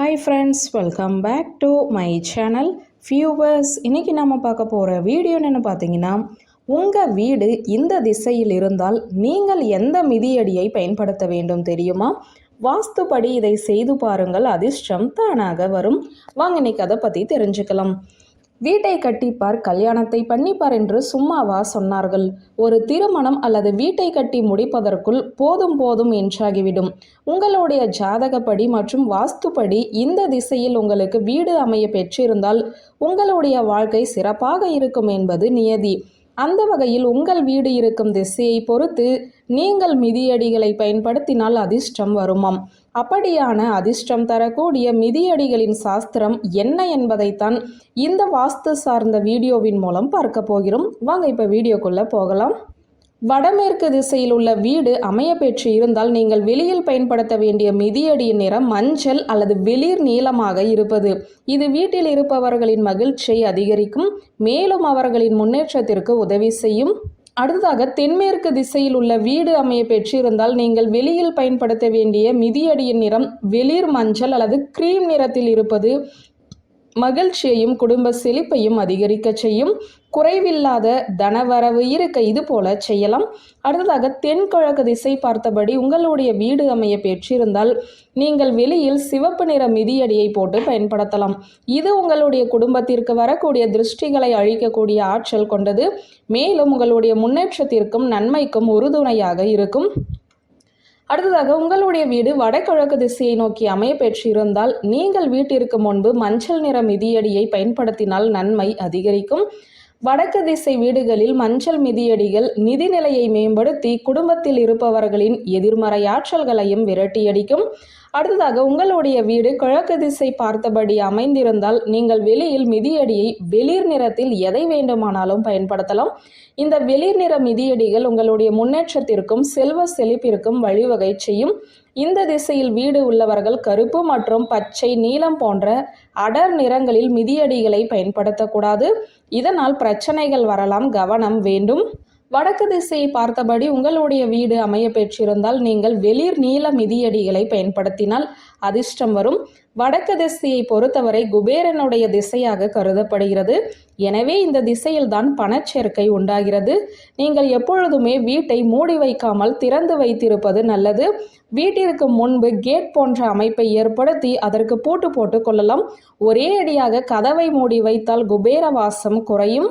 Hi friends welcome back to my channel viewers இன்றைக்கி நம்ம பார்க்க போகிற வீடியோ என்னென்னு பார்த்தீங்கன்னா உங்கள் வீடு இந்த திசையில் இருந்தால் நீங்கள் எந்த மிதியடியை பயன்படுத்த வேண்டும் தெரியுமா? வாஸ்துப்படி இதை செய்து பாருங்கள் அதிர்ஷ்டம் தானாக வரும். வாங்க இன்னைக்கு அதை பற்றி தெரிஞ்சுக்கலாம். வீட்டை கட்டிப்பார் கல்யாணத்தை பண்ணிப்பார் என்று சும்மாவா சொன்னார்கள். ஒரு திருமணம் அல்லது வீட்டை கட்டி முடிப்பதற்குள் போதும் போதும் என்றாகிவிடும். உங்களுடைய ஜாதகப்படி மற்றும் வாஸ்துப்படி இந்த திசையில் உங்களுக்கு வீடு அமைய பெற்றிருந்தால் உங்களுடைய வாழ்க்கை சிறப்பாக இருக்கும் என்பது நியதி. அந்த வகையில் உங்கள் வீடு இருக்கும் திசையை பொறுத்து நீங்கள் மிதியடிகளை பயன்படுத்தினால் அதிர்ஷ்டம் வருமாம். அப்படியான அதிர்ஷ்டம் தரக்கூடிய மிதியடிகளின் சாஸ்திரம் என்ன என்பதைத்தான் இந்த வாஸ்து சார்ந்த வீடியோவின் மூலம் பார்க்க போகிறோம். வாங்க இப்போ வீடியோக்குள்ளே போகலாம். வடமேற்கு திசையில் உள்ள வீடு அமைய பெற்று இருந்தால் நீங்கள் வெளியில் பயன்படுத்த வேண்டிய மிதியடியின் நிறம் மஞ்சள் அல்லது வெளிர் நீளமாக இருப்பது. இது வீட்டில் இருப்பவர்களின் மகிழ்ச்சியை அதிகரிக்கும் மேலும் அவர்களின் முன்னேற்றத்திற்கு உதவி செய்யும். அடுத்ததாக தென்மேற்கு திசையில் உள்ள வீடு அமைய பெற்றிருந்தால் நீங்கள் வெளியில் பயன்படுத்த வேண்டிய மிதியடியின் நிறம் வெளிர் மஞ்சள் அல்லது கிரீம் நிறத்தில் இருப்பது. மகிழ்ச்சியையும் குடும்ப செழிப்பையும் அதிகரிக்க செய்யும். குறைவில்லாத தனவரவு இருக்க இது போல செய்யலாம். அடுத்ததாக தென்கிழக்கு திசை பார்த்தபடி உங்களுடைய வீடு அமைய பெற்றிருந்தால் நீங்கள் வெளியில் சிவப்பு நிற மிதியடியை போட்டு பயன்படுத்தலாம். இது உங்களுடைய குடும்பத்திற்கு வரக்கூடிய திருஷ்டிகளை அழிக்கக்கூடிய ஆற்றல் கொண்டது. மேலும் உங்களுடைய முன்னேற்றத்திற்கும் நன்மைக்கும் உறுதுணையாக இருக்கும். அடுத்ததாக உங்களுடைய வீடு வடகிழக்கு திசையை நோக்கி அமைய பெற்றிருந்தால் நீங்கள் வீட்டிற்கு முன்பு மஞ்சள் நிற மிதியடியை பயன்படுத்தினால் நன்மை அதிகரிக்கும். வடக்கு திசை வீடுகளில் மஞ்சள் மிதியடிகள் நிதிநிலையை மேம்படுத்தி குடும்பத்தில் இருப்பவர்களின் எதிர்மறை ஆற்றல்களையும் விரட்டியடிக்கும். அடுத்ததாக உங்களுடைய வீடு கிழக்கு திசை பார்த்தபடி அமைந்திருந்தால் நீங்கள் வெளியில் மிதியடியை வெளிர் நிறத்தில் எதை வேண்டுமானாலும் பயன்படுத்தலாம். இந்த வெளிர் நிற மிதியடிகள் உங்களுடைய முன்னேற்றத்திற்கும் செல்வ செழிப்பிற்கும் வழிவகை செய்யும். இந்த திசையில் வீடு உள்ளவர்கள் கருப்பு மற்றும் பச்சை நீலம் போன்ற அடர் நிறங்களில் மிதியடிகளை பயன்படுத்தக்கூடாது. இதனால் பிரச்சனைகள் வரலாம் கவனம் வேண்டும். வடக்கு திசையை பார்த்தபடி உங்களுடைய வீடு அமைய பெற்றிருந்தால் நீங்கள் வெளிர் நீல மிதியடிகளை பயன்படுத்தினால் அதிர்ஷ்டம் வரும். வடக்கு திசையை பொறுத்தவரை குபேரனுடைய திசையாக கருதப்படுகிறது. எனவே இந்த திசையில்தான் பணச்சேர்க்கை உண்டாகிறது. நீங்கள் எப்பொழுதுமே வீட்டை மூடி வைக்காமல் திறந்து வைத்திருப்பது நல்லது. வீட்டிற்கு முன்பு கேட் போன்ற அமைப்பை ஏற்படுத்தி அதற்கு பூட்டு போட்டு கொள்ளலாம். ஒரே அடியாக கதவை மூடி வைத்தால் குபேர வாசம் குறையும்.